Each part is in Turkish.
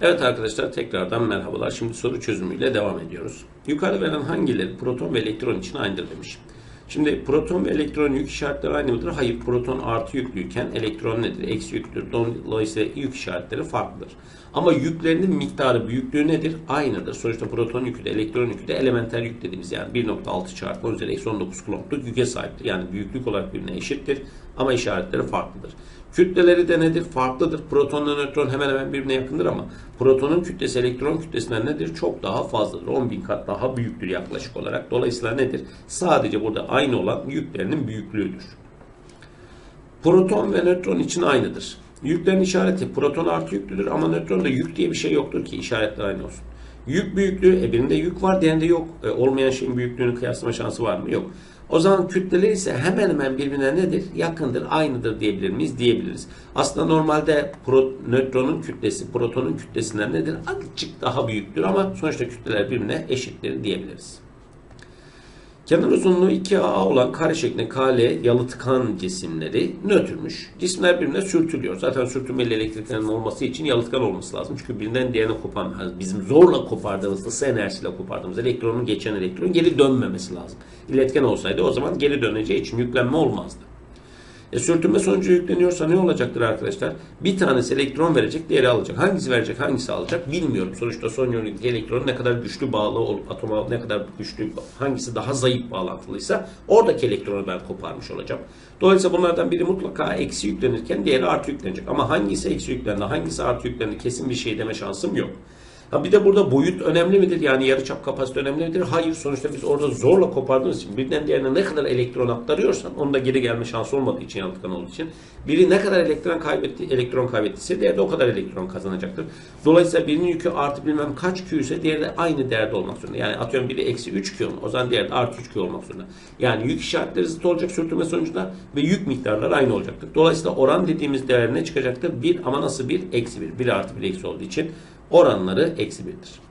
Evet arkadaşlar tekrardan merhabalar. Şimdi soru çözümüyle devam ediyoruz. Yukarıda verilen hangileri proton ve elektron için aynıdır demiş. Şimdi proton ve elektron yük işaretleri aynı mıdır? Hayır. Proton artı yüklüyken elektron nedir? Eksi yüklüdür. Dolayısıyla yük işaretleri farklıdır. Ama yüklerinin miktarı, büyüklüğü nedir? Aynıdır. Sonuçta proton yükü de elektron yükü de elementer yük dediğimiz yani 1.6 çarpı 10 üzeri eksi 19 kulombluk yüke sahiptir. Yani büyüklük olarak birbirine eşittir ama işaretleri farklıdır. Kütleleri de nedir? Farklıdır. Protonla nötron hemen hemen birbirine yakındır ama protonun kütlesi elektron kütlesinden nedir? Çok daha fazladır. 10 bin kat daha büyüktür yaklaşık olarak. Dolayısıyla nedir? Sadece burada aynı olan yüklerinin büyüklüğüdür. Proton ve nötron için aynıdır. Yüklerin işareti proton artı yüklüdür ama nötronda yük diye bir şey yoktur ki işaretler aynı olsun. Yük büyüklüğü, e birinde yük var, diğerinde yok. E, olmayan şeyin büyüklüğünü kıyaslama şansı var mı? Yok. O zaman kütleler ise hemen hemen birbirine nedir? Yakındır, aynıdır diyebilir miyiz? Diyebiliriz. Aslında normalde pro, nötronun kütlesi protonun kütlesinden nedir? Azıcık daha büyüktür ama sonuçta kütleler birbirine eşittir diyebiliriz. Kenar uzunluğu 2A olan kare şeklinde KL yalıtkan cisimleri nötrmüş. Cisimler birbirine sürtülüyor. Zaten sürtünmeli elektriklerin olması için yalıtkan olması lazım. Çünkü birinden diğerine kopan, bizim zorla kopardığımız, ısı enerjisiyle kopardığımız elektronun geçen elektron geri dönmemesi lazım. İletken olsaydı o zaman geri döneceği için yüklenme olmazdı. E, sürtünme sonucu yükleniyorsa ne olacaktır arkadaşlar? Bir tanesi elektron verecek, diğeri alacak. Hangisi verecek, hangisi alacak bilmiyorum. Sonuçta son yönelik elektron ne kadar güçlü bağlı olup atoma ne kadar güçlü, hangisi daha zayıf bağlantılıysa oradaki elektronu ben koparmış olacağım. Dolayısıyla bunlardan biri mutlaka eksi yüklenirken diğeri artı yüklenecek. Ama hangisi eksi yüklendi, hangisi artı yüklendi kesin bir şey deme şansım yok. Ha bir de burada boyut önemli midir? Yani yarıçap kapasite önemli midir? Hayır. Sonuçta biz orada zorla kopardığımız için birden diğerine ne kadar elektron aktarıyorsan onda geri gelme şansı olmadığı için yalıtkan olduğu için biri ne kadar elektron kaybetti, elektron kaybettiyse diğeri de o kadar elektron kazanacaktır. Dolayısıyla birinin yükü artı bilmem kaç Q ise diğeri de aynı değerde olmak zorunda. Yani atıyorum biri eksi 3 Q o zaman diğeri de artı 3 Q olmak zorunda. Yani yük işaretleri zıt olacak sürtünme sonucunda ve yük miktarları aynı olacaktır. Dolayısıyla oran dediğimiz değer ne çıkacaktır? 1 ama nasıl 1? Eksi 1. 1 artı 1 eksi olduğu için oranları eksi 1'dir.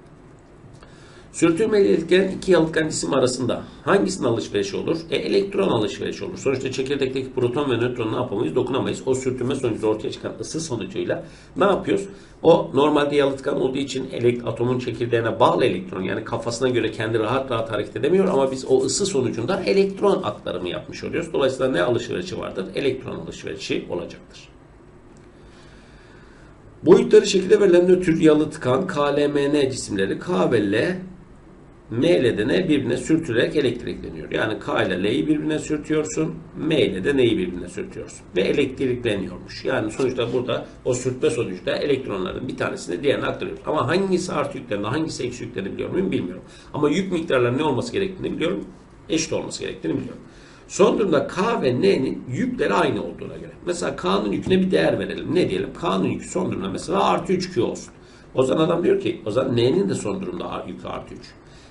Sürtünmeli iletken iki yalıtkan cisim arasında hangisinin alışverişi olur? E, elektron alışverişi olur. Sonuçta çekirdekteki proton ve nötron ne yapamayız? Dokunamayız. O sürtünme sonucu ortaya çıkan ısı sonucuyla ne yapıyoruz? O normalde yalıtkan olduğu için elekt, atomun çekirdeğine bağlı elektron yani kafasına göre kendi rahat rahat hareket edemiyor ama biz o ısı sonucunda elektron aktarımı yapmış oluyoruz. Dolayısıyla ne alışverişi vardır? Elektron alışverişi olacaktır. Boyutları şekilde verilen nötr yalıtkan KLMN cisimleri K ve L M ile de N birbirine sürtülerek elektrikleniyor. Yani K ile L'yi birbirine sürtüyorsun, M ile de N'yi birbirine sürtüyorsun. Ve elektrikleniyormuş. Yani sonuçta burada o sürtme sonucunda elektronların bir tanesini diğerine aktarıyoruz. Ama hangisi artı yüklerini, hangisi eksi yüklerini biliyor muyum bilmiyorum. Ama yük miktarları ne olması gerektiğini biliyorum. Eşit olması gerektiğini biliyorum. Son durumda K ve N'nin yükleri aynı olduğuna göre. Mesela K'nın yüküne bir değer verelim. Ne diyelim? K'nın yükü son durumda mesela artı 3Q olsun. O zaman adam diyor ki o zaman N'nin de son durumda yükü artı 3.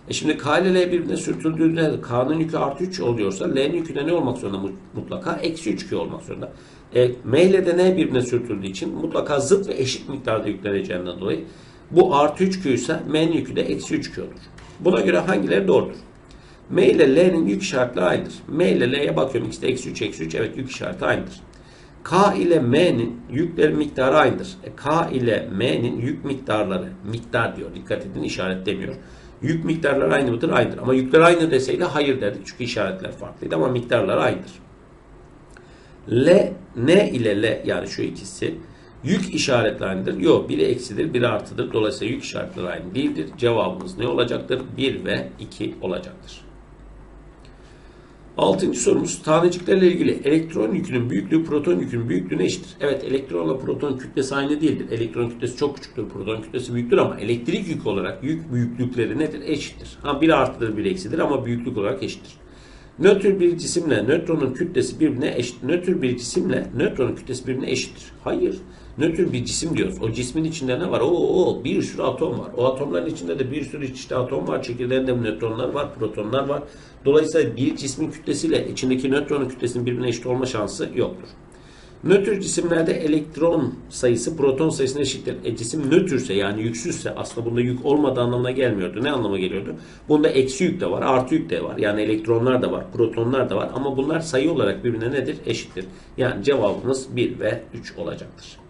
E şimdi K ile L birbirine sürtüldüğünde K'nın yükü artı 3 oluyorsa L'nin yükü de ne olmak zorunda mutlaka? Eksi 3Q olmak zorunda. E, M ile de N birbirine sürtüldüğü için mutlaka zıt ve eşit miktarda yükleneceğinden dolayı bu artı 3Q ise M'nin yükü de eksi 3Q olur. Buna göre hangileri doğrudur? M ile L'nin yük işaretleri aynıdır. M ile L'ye bakıyorum. İkisi de eksi 3, eksi 3. Evet yük işareti aynıdır. K ile M'nin yükleri miktarı aynıdır. E, K ile M'nin yük miktarları, miktar diyor. Dikkat edin işaret demiyor. Yük miktarları aynı mıdır? Aynıdır. Ama yükler aynı deseydi hayır derdik. Çünkü işaretler farklıydı ama miktarlar aynıdır. L, N ile L yani şu ikisi yük işaretleri aynıdır. Yok biri eksidir, biri artıdır. Dolayısıyla yük işaretleri aynı değildir. Cevabımız ne olacaktır? 1 ve 2 olacaktır. Altıncı sorumuz taneciklerle ilgili elektron yükünün büyüklüğü proton yükünün büyüklüğüne eşittir. Evet elektronla proton kütlesi aynı değildir. Elektron kütlesi çok küçüktür, proton kütlesi büyüktür ama elektrik yükü olarak yük büyüklükleri nedir? Eşittir. Ha bir artıdır bir eksidir ama büyüklük olarak eşittir. Nötr bir cisimle nötronun kütlesi birbirine eşit. Nötr bir cisimle nötronun kütlesi birbirine eşittir. Hayır. Nötr bir cisim diyoruz. O cismin içinde ne var? Oo, oo bir sürü atom var. O atomların içinde de bir sürü işte atom var. Çekirdeğinde nötronlar var, protonlar var. Dolayısıyla bir cismin kütlesiyle içindeki nötronun kütlesinin birbirine eşit olma şansı yoktur. Nötr cisimlerde elektron sayısı proton sayısına eşittir. E, cisim nötrse yani yüksüzse aslında bunda yük olmadığı anlamına gelmiyordu. Ne anlama geliyordu? Bunda eksi yük de var, artı yük de var. Yani elektronlar da var, protonlar da var. Ama bunlar sayı olarak birbirine nedir? Eşittir. Yani cevabımız 1 ve 3 olacaktır.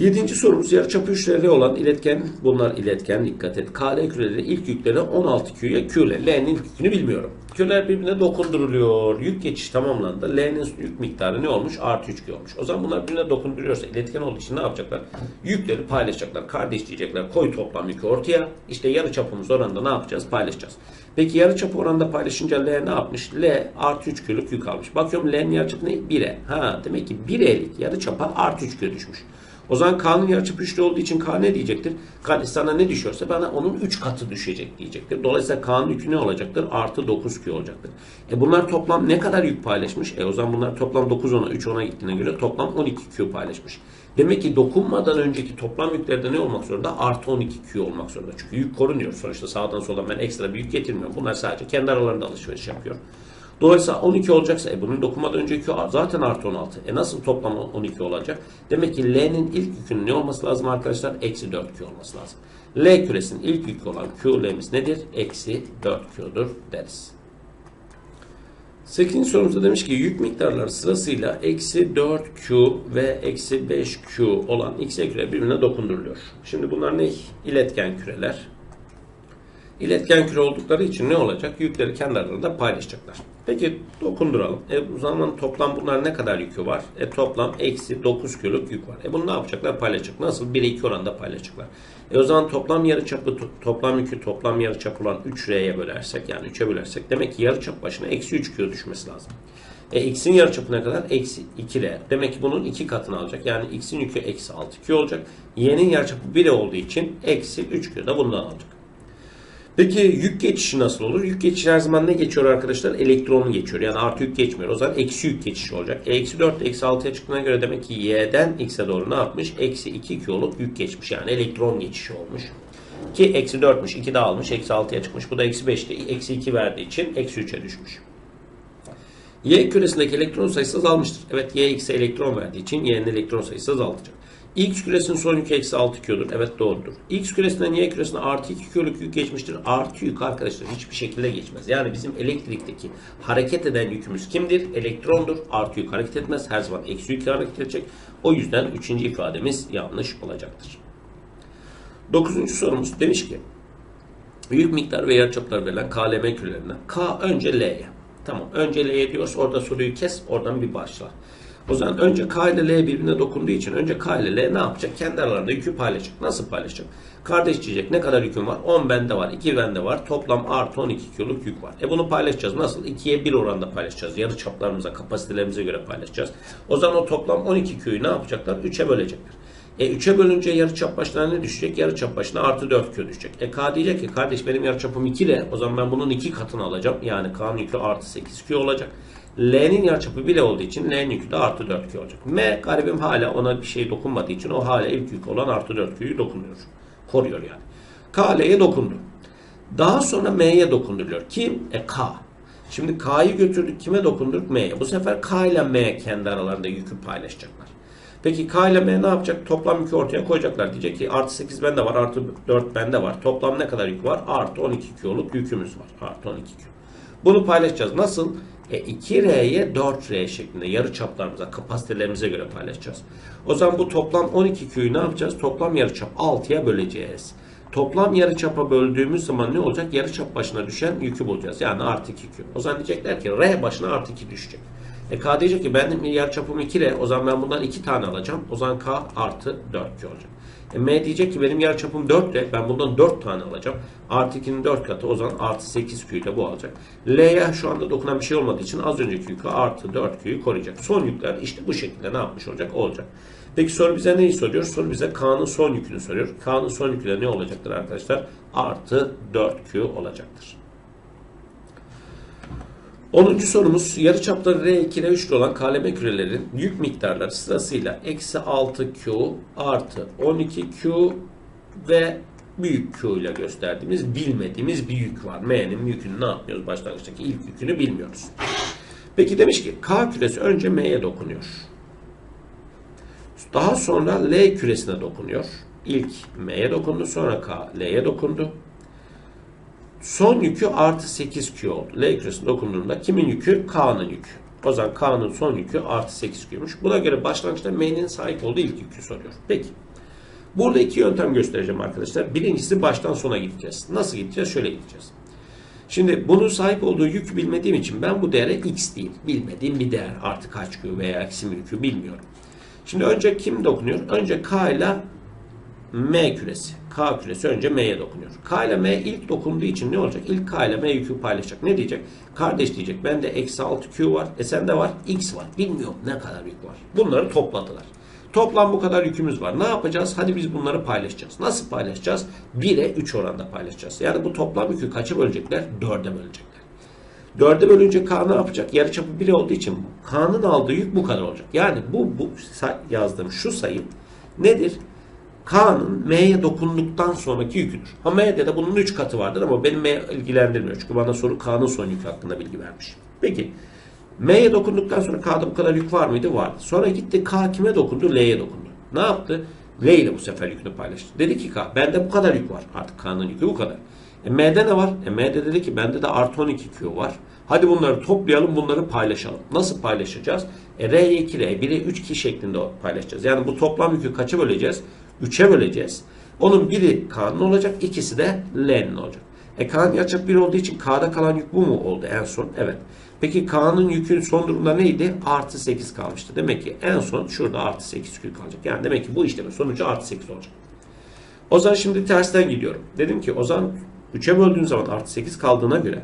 Yedinci sorumuz yarıçapı 3 L olan iletken, bunlar iletken dikkat et. KL küreleri ilk yükleri 16 Q'ya ile L'nin yükünü bilmiyorum. Q'ler birbirine dokunduruluyor. Yük geçiş tamamlandı. L'nin yük miktarı ne olmuş? Artı 3 Q olmuş. O zaman bunlar birbirine dokunduruyorsa iletken olduğu için ne yapacaklar? Yükleri paylaşacaklar. Kardeş diyecekler. Koy toplam yükü ortaya. İşte yarıçapımız oranında ne yapacağız? Paylaşacağız. Peki yarıçapı oranında paylaşınca L ne yapmış? L artı 3 Q'luk yük almış. Bakıyorum L'nin yarıçapı ne? 1'e. Ha demek ki 1E'lik yarıçapa artı 3 Q düşmüş. O zaman K'nın yarıçapı 3'lü olduğu için K ne diyecektir? K sana ne düşüyorsa bana onun 3 katı düşecek diyecektir. Dolayısıyla K'nın yükü ne olacaktır? Artı 9Q olacaktır. E bunlar toplam ne kadar yük paylaşmış? E o zaman bunlar toplam 9 10'a 3 10'a gittiğine göre toplam 12Q paylaşmış. Demek ki dokunmadan önceki toplam yüklerde ne olmak zorunda? Artı 12Q olmak zorunda. Çünkü yük korunuyor. Sonuçta sağdan soldan ben ekstra bir yük getirmiyorum. Bunlar sadece kendi aralarında alışveriş yapıyor. Dolayısıyla 12 olacaksa e bunun dokunmadan önceki zaten artı 16. E nasıl toplam 12 olacak? Demek ki L'nin ilk yükünün ne olması lazım arkadaşlar? Eksi 4Q olması lazım. L küresinin ilk yükü olan QL'miz nedir? Eksi 4Q'dur deriz. 8. sorumuzda demiş ki yük miktarları sırasıyla eksi 4Q ve eksi 5Q olan X küre birbirine dokunduruluyor. Şimdi bunlar ne? İletken küreler. İletken küre oldukları için ne olacak? Yükleri kendi aralarında paylaşacaklar. Peki dokunduralım. E, o zaman toplam bunlar ne kadar yükü var? E, toplam eksi 9 kiloluk yük var. E bunu ne yapacaklar? Paylaşacak. Nasıl? 1'e 2 oranda paylaşacaklar. E o zaman toplam yarıçapı toplam yükü toplam yarıçap olan 3R'ye bölersek yani 3'e bölersek demek ki yarıçap başına eksi 3 kilo düşmesi lazım. E, x'in yarıçapı ne kadar? Eksi 2R. Demek ki bunun iki katını alacak. Yani x'in yükü eksi 6 Q olacak. Y'nin yarıçapı 1 olduğu için eksi 3 Q da bundan alacak. Peki yük geçişi nasıl olur? Yük geçişi her zaman ne geçiyor arkadaşlar? Elektronu geçiyor. Yani artı yük geçmiyor. O zaman eksi yük geçişi olacak. Eksi 4 eksi 6'ya çıktığına göre demek ki y'den x'e doğru ne yapmış? Eksi 2 2 olup yük geçmiş. Yani elektron geçişi olmuş. Ki eksi 4'müş. 2 daha almış. Eksi 6'ya çıkmış. Bu da eksi 5'ti. Eksi 2 verdiği için eksi 3'e düşmüş. Y küresindeki elektron sayısı azalmıştır. Evet Y x'e elektron verdiği için Y'nin elektron sayısı azaltacak. X küresinin son yükü eksi 6 Q'dur. Evet doğrudur. X küresinden Y küresine artı 2 Q'luk yük geçmiştir. Artı yük arkadaşlar hiçbir şekilde geçmez. Yani bizim elektrikteki hareket eden yükümüz kimdir? Elektrondur. Artı yük hareket etmez. Her zaman eksi yükle hareket edecek. O yüzden üçüncü ifademiz yanlış olacaktır. Dokuzuncu sorumuz demiş ki yük miktar ve yarıçaplar verilen KLM kürelerine K önce L'ye. Tamam önce L'ye diyorsa orada soruyu kes oradan bir başla. O zaman önce K ile L birbirine dokunduğu için önce K ile L ne yapacak? Kendi aralarında yükü paylaşacak. Nasıl paylaşacak? Kardeş diyecek ne kadar yüküm var? 10 bende var, 2 bende var. Toplam artı 12 kiloluk yük var. E bunu paylaşacağız. Nasıl? 2'ye 1 oranda paylaşacağız. Yarı çaplarımıza, kapasitelerimize göre paylaşacağız. O zaman o toplam 12 Q'yu ne yapacaklar? 3'e bölecekler. E 3'e bölünce yarı çap başına ne düşecek? Yarı çap başına artı 4 Q düşecek. E K diyecek ki kardeş benim yarı çapım 2 ile o zaman ben bunun 2 katını alacağım. Yani K'nın yükü artı 8 Q olacak. L'nin yarıçapı 1 olduğu için L'nin yükü de artı 4Q olacak. M garibim hala ona bir şey dokunmadığı için o hala ilk yük olan artı 4Q'yu dokunuyor. Koruyor yani. K L'ye dokundu. Daha sonra M'ye dokunduruyor. Kim? E K. Şimdi K'yı götürdük kime dokundurduk? M'ye. Bu sefer K ile M kendi aralarında yükü paylaşacaklar. Peki K ile M ne yapacak? Toplam yükü ortaya koyacaklar. Diyecek ki artı 8 bende var, artı 4 bende var. Toplam ne kadar yük var? Artı 12 Q'luk yükümüz var. Artı 12 Q. Bunu paylaşacağız. Nasıl? E 2R'ye 4R şeklinde yarı çaplarımıza, kapasitelerimize göre paylaşacağız. O zaman bu toplam 12 Q'yu ne yapacağız? Toplam yarı çap 6'ya böleceğiz. Toplam yarı çapa böldüğümüz zaman ne olacak? Yarı çap başına düşen yükü bulacağız. Yani artı 2 Q. O zaman diyecekler ki R başına artı 2 düşecek. E K diyecek ki benim yarı çapım 2R. O zaman ben bundan 2 tane alacağım. O zaman K artı 4 Q olacak. E, M diyecek ki benim yarıçapım 4 de ben bundan 4 tane alacağım. Artı 2'nin 4 katı o zaman artı 8 Q'yu da bu alacak. L'ye şu anda dokunan bir şey olmadığı için az önceki yükü artı 4 Q'yu koruyacak. Son yükler işte bu şekilde ne yapmış olacak? Olacak. Peki soru bize neyi soruyor? Soru bize K'nın son yükünü soruyor. K'nın son yükü ne olacaktır arkadaşlar? Artı 4Q olacaktır. 10. sorumuz yarıçapları R2 R3 olan kaleme kürelerin yük miktarları sırasıyla eksi 6Q artı 12Q ve büyük Q ile gösterdiğimiz bilmediğimiz bir yük var. M'nin yükünü ne yapmıyoruz? Başlangıçtaki ilk yükünü bilmiyoruz. Peki demiş ki K küresi önce M'ye dokunuyor. Daha sonra L küresine dokunuyor. İlk M'ye dokundu sonra K L'ye dokundu. Son yükü artı 8Q oldu. L küresine dokunduğunda kimin yükü? K'nın yükü. O zaman K'nın son yükü artı 8Q'ymuş. Buna göre başlangıçta M'nin sahip olduğu ilk yükü soruyor. Peki. Burada iki yöntem göstereceğim arkadaşlar. Birincisi baştan sona gideceğiz. Nasıl gideceğiz? Şöyle gideceğiz. Şimdi bunun sahip olduğu yükü bilmediğim için ben bu değere x değil. Bilmediğim bir değer. Artı kaç Q veya eksi mi yükü bilmiyorum. Şimdi önce kim dokunuyor? Önce K ile M küresi. K küresi önce M'ye dokunuyor. K ile M ilk dokunduğu için ne olacak? İlk K ile M yükü paylaşacak. Ne diyecek? Kardeş diyecek. Bende eksi 6 Q var. E sende var. X var. Bilmiyorum ne kadar yük var. Bunları topladılar. Toplam bu kadar yükümüz var. Ne yapacağız? Hadi biz bunları paylaşacağız. Nasıl paylaşacağız? 1'e 3 oranda paylaşacağız. Yani bu toplam yükü kaça bölecekler? 4'e bölecekler. 4'e bölünce K ne yapacak? Yarıçapı 1 olduğu için K'nın aldığı yük bu kadar olacak. Yani bu, bu yazdığım şu sayı nedir? K'nın M'ye dokunduktan sonraki yüküdür. Ha M'de de bunun 3 katı vardır ama benim M ilgilendirmiyor. Çünkü bana soru K'nın son yükü hakkında bilgi vermiş. Peki M'ye dokunduktan sonra K'da bu kadar yük var mıydı? Vardı. Sonra gitti K kime dokundu? L'ye dokundu. Ne yaptı? L ile bu sefer yükünü paylaştı. Dedi ki K bende bu kadar yük var. Artık K'nın yükü bu kadar. E, M'de ne var? E, M'de dedi ki bende de artı 12 Q var. Hadi bunları toplayalım bunları paylaşalım. Nasıl paylaşacağız? E, R'ye 2 R, 1'e 3 2 şeklinde paylaşacağız. Yani bu toplam yükü kaça böleceğiz? 3'e böleceğiz. Onun biri K'nın olacak, ikisi de L'nin olacak. E K'nın yarıçapı 1 olduğu için K'da kalan yük bu mu oldu en son? Evet. Peki K'nın yükün son durumda neydi? Artı 8 kalmıştı. Demek ki en son şurada artı 8 Q kalacak. Yani demek ki bu işlemin sonucu artı 8 olacak. O zaman şimdi tersten gidiyorum. Dedim ki o zaman 3'e böldüğün zaman artı 8 kaldığına göre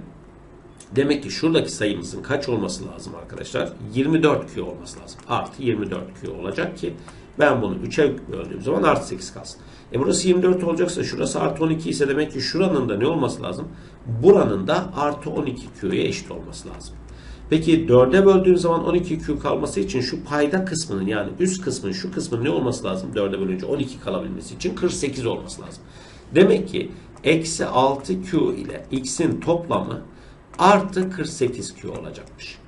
demek ki şuradaki sayımızın kaç olması lazım arkadaşlar? 24 Q olması lazım. Artı 24 Q olacak ki ben bunu 3'e böldüğüm zaman artı 8 kalsın. E burası 24 olacaksa şurası artı 12 ise demek ki şuranın da ne olması lazım? Buranın da artı 12 Q'ya eşit olması lazım. Peki 4'e böldüğün zaman 12Q kalması için şu payda kısmının yani üst kısmın şu kısmın ne olması lazım 4'e bölünce 12 kalabilmesi için 48 olması lazım. Demek ki eksi 6Q ile X'in toplamı artı 48Q olacakmış.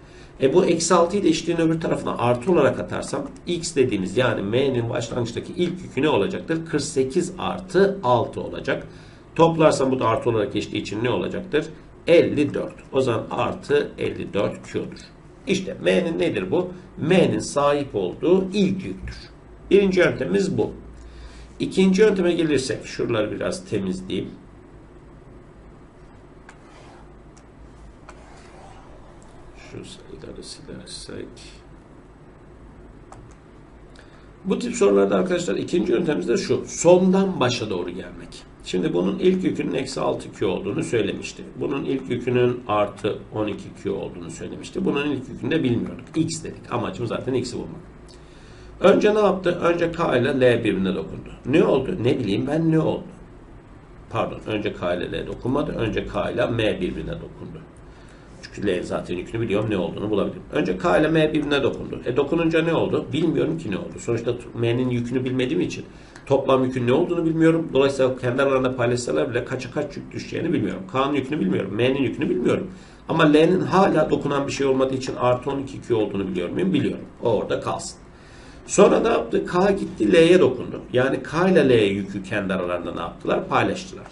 E bu eksi 6'yı da eşitliğin öbür tarafına artı olarak atarsam X dediğimiz yani M'nin başlangıçtaki ilk yükü ne olacaktır? 48 artı 6 olacak. Toplarsam bu da artı olarak geçtiği için ne olacaktır? 54. O zaman artı 54 Q'dur. İşte M'nin nedir bu? M'nin sahip olduğu ilk yüktür. Birinci yöntemimiz bu. İkinci yönteme gelirsek şuraları biraz temizleyeyim. Şu sayıları silersek. Bu tip sorularda arkadaşlar ikinci yöntemimiz de şu. Sondan başa doğru gelmek. Şimdi bunun ilk yükünün eksi 6Q olduğunu söylemişti. Bunun ilk yükünün artı 12Q olduğunu söylemişti. Bunun ilk yükünü de bilmiyorduk. X dedik. Amacım zaten X'i bulmak. Önce ne yaptı? Önce K ile L birbirine dokundu. Ne oldu? Ne bileyim ben ne oldu? Pardon. Önce K ile L dokunmadı. Önce K ile M birbirine dokundu. Çünkü L zaten yükünü biliyorum ne olduğunu bulabilirim. Önce K ile M birbirine dokundu. E dokununca ne oldu? Bilmiyorum ki ne oldu. Sonuçta M'nin yükünü bilmediğim için toplam yükün ne olduğunu bilmiyorum. Dolayısıyla kendi aralarında paylaşsalar bile kaça kaç yük düşeceğini bilmiyorum. K'nın yükünü bilmiyorum. M'nin yükünü bilmiyorum. Ama L'nin hala dokunan bir şey olmadığı için artı 12 Q olduğunu biliyor muyum? Biliyorum. O orada kalsın. Sonra ne yaptı? K gitti L'ye dokundu. Yani K ile L yükü kendi aralarında ne yaptılar? Paylaştılar.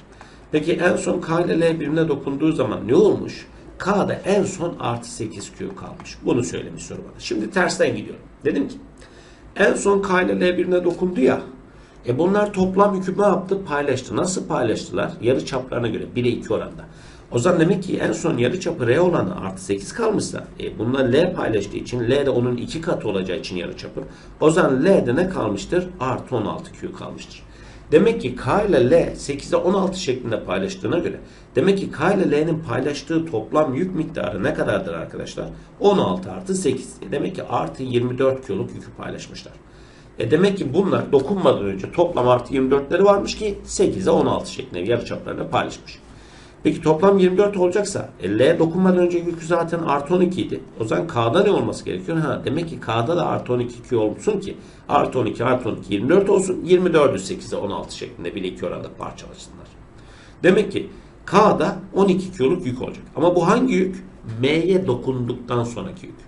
Peki en son K ile L birbirine dokunduğu zaman ne olmuş? K'da en son artı 8Q kalmış. Bunu söylemiş soru bana. Şimdi tersten gidiyorum. Dedim ki en son K ile L birbirine dokundu ya e bunlar toplam yükü yaptı? Paylaştı. Nasıl paylaştılar? Yarı çaplarına göre 1'e 2 oranda. O zaman demek ki en son yarı çapı R olanı artı 8 kalmışsa e bunlar L paylaştığı için L de onun 2 katı olacağı için yarı çapı. O zaman L'de ne kalmıştır? Artı 16Q kalmıştır. Demek ki K ile L 8'e 16 şeklinde paylaştığına göre demek ki K ile L'nin paylaştığı toplam yük miktarı ne kadardır arkadaşlar? 16 artı 8. Demek ki artı 24 kiloluk yükü paylaşmışlar. E demek ki bunlar dokunmadan önce toplam artı 24'leri varmış ki 8'e 16 şeklinde yarıçaplarına paylaşmış. Peki toplam 24 olacaksa e, L dokunmadan önce yükü zaten artı 12 idi. O zaman K'da ne olması gerekiyor? Ha, demek ki K'da da artı 12 Q olsun ki artı 12 artı 12 24 olsun. 24'ü 8'e 16 şeklinde bir iki oranda parçalasınlar. Demek ki K'da 12 Q'luk yük olacak. Ama bu hangi yük? M'ye dokunduktan sonraki yük.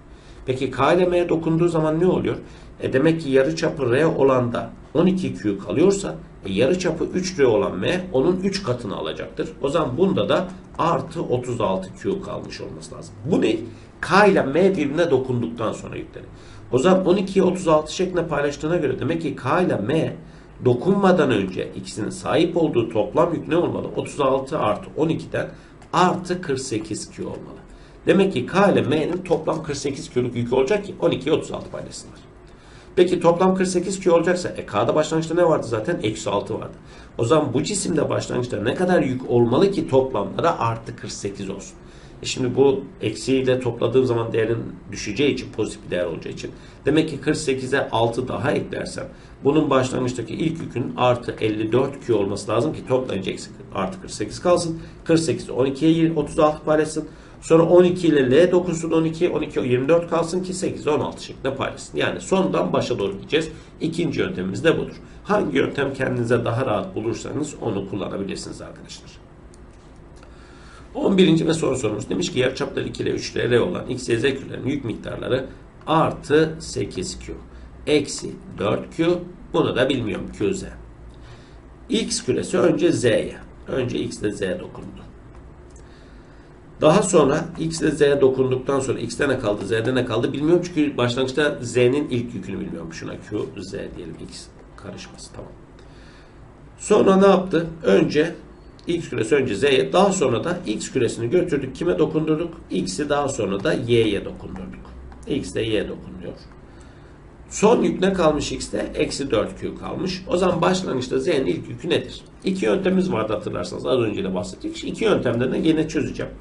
Peki K ile M'ye dokunduğu zaman ne oluyor? E demek ki yarıçapı R olan da 12Q kalıyorsa e yarıçapı 3R olan M onun 3 katını alacaktır. O zaman bunda da artı 36Q kalmış olması lazım. Bu ne? K ile M birbirine dokunduktan sonra yükleri. O zaman 12'yi 36 şeklinde paylaştığına göre demek ki K ile M dokunmadan önce ikisinin sahip olduğu toplam yük ne olmalı? 36 artı 12'den artı 48 Q olmalı. Demek ki K ile M'nin toplam 48 Q'luk yükü olacak ki 12'ye 36 paylaşsınlar. Peki toplam 48 Q olacaksa e, K'da başlangıçta ne vardı zaten? Eksi 6 vardı. O zaman bu cisimde başlangıçta ne kadar yük olmalı ki toplamlara artı 48 olsun? E şimdi bu eksiyle topladığım zaman değerin düşeceği için pozitif bir değer olacağı için demek ki 48'e 6 daha eklersem bunun başlangıçtaki ilk yükün artı 54 Q olması lazım ki toplayınca eksi artı 48 kalsın. 48'i 12'ye 36 paylaşsın. Sonra 12 ile L dokunsun 12, 12 24 kalsın ki 8 16 şeklinde paylaşsın. Yani sondan başa doğru gideceğiz. İkinci yöntemimiz de budur. Hangi yöntem kendinize daha rahat bulursanız onu kullanabilirsiniz arkadaşlar. 11. ve son sorumuz demiş ki yarıçapları 2 ile 3 ile L olan X, Y, Z kürelerinin yük miktarları artı 8Q. Eksi 4Q. Bunu da bilmiyorum QZ. X küresi önce Z'ye. Önce X ile Z dokundu. Daha sonra X ile Z'ye dokunduktan sonra X'te ne kaldı, Z'de ne kaldı bilmiyorum. Çünkü başlangıçta Z'nin ilk yükünü bilmiyorum. Şuna Q, Z diyelim. X karışması tamam. Sonra ne yaptı? Önce X küresi önce Z'ye daha sonra da X küresini götürdük. Kime dokundurduk? X'i daha sonra da Y'ye dokundurduk. X de Y dokunuyor. Son yük ne kalmış X'te? Eksi 4Q kalmış. O zaman başlangıçta Z'nin ilk yükü nedir? İki yöntemimiz vardı hatırlarsanız. Az önce de bahsettik. İki yöntemden de yine çözeceğim.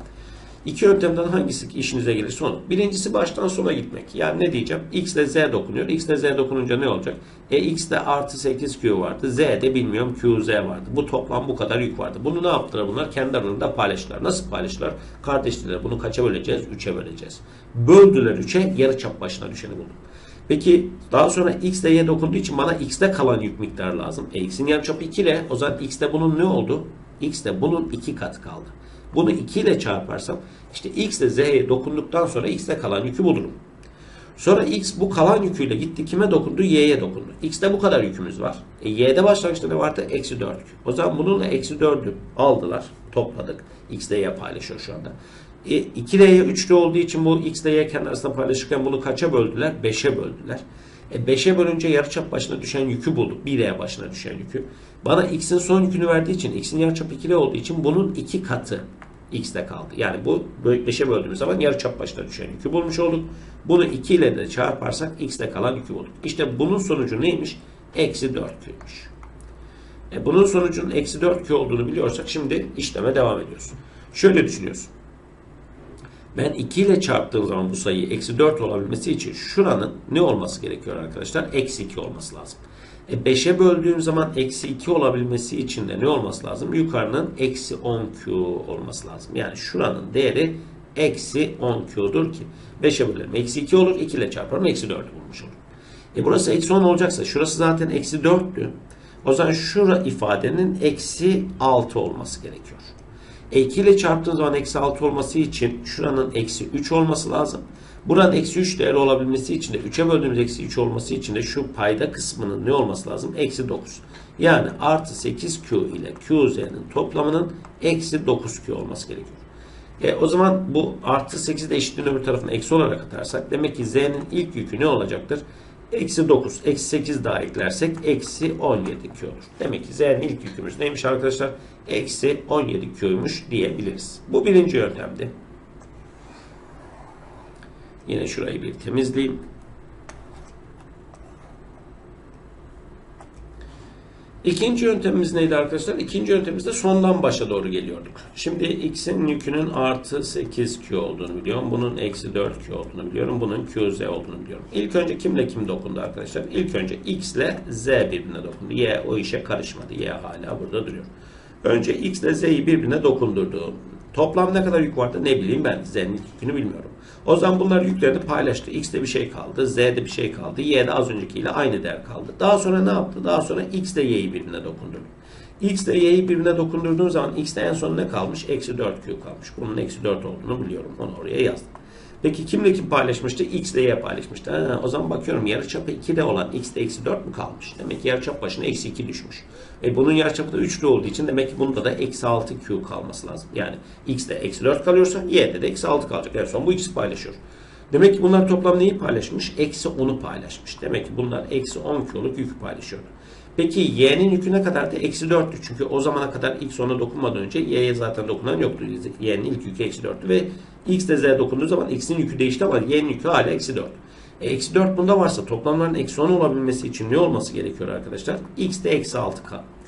İki yöntemden hangisi işinize gelirse onu. Birincisi baştan sona gitmek. Yani ne diyeceğim? X ile Z dokunuyor. X ile Z dokununca ne olacak? E X'de artı 8Q vardı. Z'de bilmiyorum QZ vardı. Bu toplam bu kadar yük vardı. Bunu ne yaptılar bunlar? Kendi aralarında paylaştılar. Nasıl paylaştılar? Kardeşler bunu kaça böleceğiz? 3'e böleceğiz. Böldüler 3'e yarı çap başına düşeni buldum. Peki daha sonra x ile y dokunduğu için bana x'te kalan yük miktarı lazım. E, x'in yarıçapı 2 ile o zaman x'te bunun ne oldu? x'te bunun 2 kat kaldı. Bunu 2 ile çarparsam işte x ile z'ye dokunduktan sonra x'te kalan yükü bulurum. Sonra x bu kalan yüküyle gitti kime dokundu? Y'ye dokundu. X'te bu kadar yükümüz var. E, Y'de başlangıçta ne vardı? Eksi 4 yük. O zaman bununla eksi 4'ü aldılar. Topladık. X ile Y paylaşıyor şu anda. E, 2 ile Y 3 olduğu için bu X ile Y kendi arasında paylaşırken bunu kaça böldüler? 5'e böldüler. E 5'e bölünce yarıçap başına düşen yükü bulduk. 1'e başına düşen yükü. Bana X'in son yükünü verdiği için X'in yarıçapı 2 olduğu için bunun 2 katı x'te kaldı. Yani bu 5'e böldüğümüz zaman yarıçap başına düşen yükü bulmuş olduk. Bunu 2 ile de çarparsak x'te kalan yükü bulduk. İşte bunun sonucu neymiş? Eksi 4q'ymuş. E bunun sonucunun eksi 4q olduğunu biliyorsak şimdi işleme devam ediyorsun. Şöyle düşünüyorsun. Ben 2 ile çarptığım zaman bu sayıyı eksi 4 olabilmesi için şuranın ne olması gerekiyor arkadaşlar? Eksi 2 olması lazım. E 5'e böldüğüm zaman eksi 2 olabilmesi için de ne olması lazım? Yukarının eksi 10Q olması lazım. Yani şuranın değeri eksi 10Q'dur ki 5'e bölelim. Eksi 2 olur. 2 ile çarparım. Eksi 4'ü bulmuş olur. E burası eksi 10 olacaksa şurası zaten eksi 4'tü. O zaman şura ifadenin eksi 6 olması gerekiyor. E 2 ile çarptığım zaman eksi 6 olması için şuranın eksi 3 olması lazım. Buranın eksi 3 değeri olabilmesi için de 3'e böldüğümüz eksi 3 olması için de şu payda kısmının ne olması lazım? Eksi 9. Yani artı 8Q ile QZ'nin toplamının eksi 9Q olması gerekiyor. E, o zaman bu artı 8'i de eşitliğin öbür tarafına eksi olarak atarsak demek ki Z'nin ilk yükü ne olacaktır? Eksi 9. Eksi 8 daha eklersek eksi 17Q olur. Demek ki Z'nin ilk yükümüz neymiş arkadaşlar? Eksi 17Q'ymuş diyebiliriz. Bu birinci yöntemdi. Yine şurayı bir temizleyeyim. İkinci yöntemimiz neydi arkadaşlar? İkinci yöntemimizde sondan başa doğru geliyorduk. Şimdi x'in yükünün artı 8q olduğunu biliyorum. Bunun eksi 4q olduğunu biliyorum. Bunun qz olduğunu biliyorum. İlk önce kimle kim dokundu arkadaşlar? İlk önce x ile z birbirine dokundu. Y o işe karışmadı. Y hala burada duruyor. Önce x ile z'yi birbirine dokundurdu. Toplam ne kadar yük vardı ne bileyim ben. Z'nin yükünü bilmiyorum. O zaman bunlar yüklerini paylaştı. X'de bir şey kaldı. Z'de bir şey kaldı. Y'de az öncekiyle aynı değer kaldı. Daha sonra ne yaptı? Daha sonra X ile Y'yi birbirine dokundurdu. X ile Y'yi birbirine dokundurduğum zaman X'de en son ne kalmış? Eksi 4Q kalmış. Bunun eksi 4 olduğunu biliyorum. Onu oraya yazdım. Peki kimle kim paylaşmıştı? X ile Y paylaşmıştı. Ha, o zaman bakıyorum yarıçapı 2'de olan X'de eksi 4 mü kalmış? Demek ki yarıçap başına eksi 2 düşmüş. E bunun yarıçapı da 3'lü olduğu için demek ki bunda da eksi 6Q kalması lazım. Yani X'de eksi 4 kalıyorsa Y'de de eksi 6 kalacak. En son bu ikisi paylaşıyor. Demek ki bunlar toplam neyi paylaşmış? Eksi 10'u paylaşmış. Demek ki bunlar eksi 10 Q'luk yükü paylaşıyor. Peki y'nin yükü ne kadardı? Eksi 4'tü. Çünkü o zamana kadar x ona dokunmadan önce y'ye zaten dokunan yoktu. y'nin ilk yükü eksi 4'tü ve x de z'ye dokunduğu zaman x'in yükü değişti ama y'nin yükü hala eksi 4. E, eksi 4 bunda varsa toplamların eksi 10 olabilmesi için ne olması gerekiyor arkadaşlar? x de eksi 6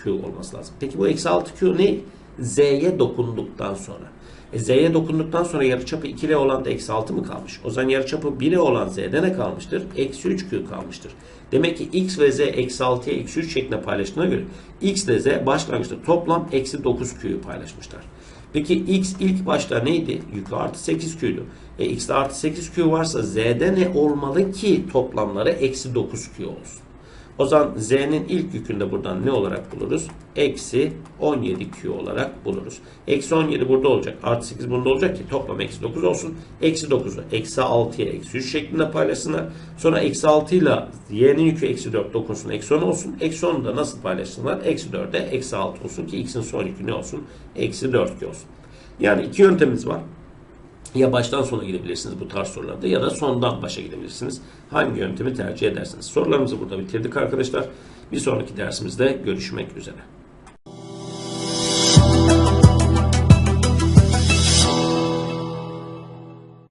q olması lazım. Peki bu eksi 6 q ne? z'ye dokunduktan sonra. E, z'ye dokunduktan sonra yarıçapı 2 ile olan da eksi 6 mı kalmış? O zaman yarıçapı 1 ile olan z'de ne kalmıştır? Eksi 3 q kalmıştır. Demek ki x ve z eksi 6'ya eksi 3 şeklinde paylaştığına göre x ile z başlangıçta toplam eksi 9 q'yu paylaşmışlar. Peki x ilk başta neydi? Yükü artı 8 q'ydu. E x'de artı 8 q varsa z'de ne olmalı ki toplamları eksi 9 q olsun? O zaman z'nin ilk yükünde buradan ne olarak buluruz? Eksi 17q olarak buluruz. Eksi 17 burada olacak. Artı 8 bunda olacak ki toplam eksi 9 olsun. Eksi 9'u eksi 6'ya eksi 3 şeklinde paylaşsınlar. Sonra eksi 6 ile y'nin yükü eksi 4 dokunsun. Eksi 10 olsun. Eksi 10'u da nasıl paylaşsınlar? Eksi 4'e eksi 6 olsun ki x'in son yükü ne olsun? Eksi 4q olsun. Yani iki yöntemimiz var. Ya baştan sona gidebilirsiniz bu tarz sorularda ya da sondan başa gidebilirsiniz. Hangi yöntemi tercih edersiniz? Sorularımızı burada bitirdik arkadaşlar. Bir sonraki dersimizde görüşmek üzere.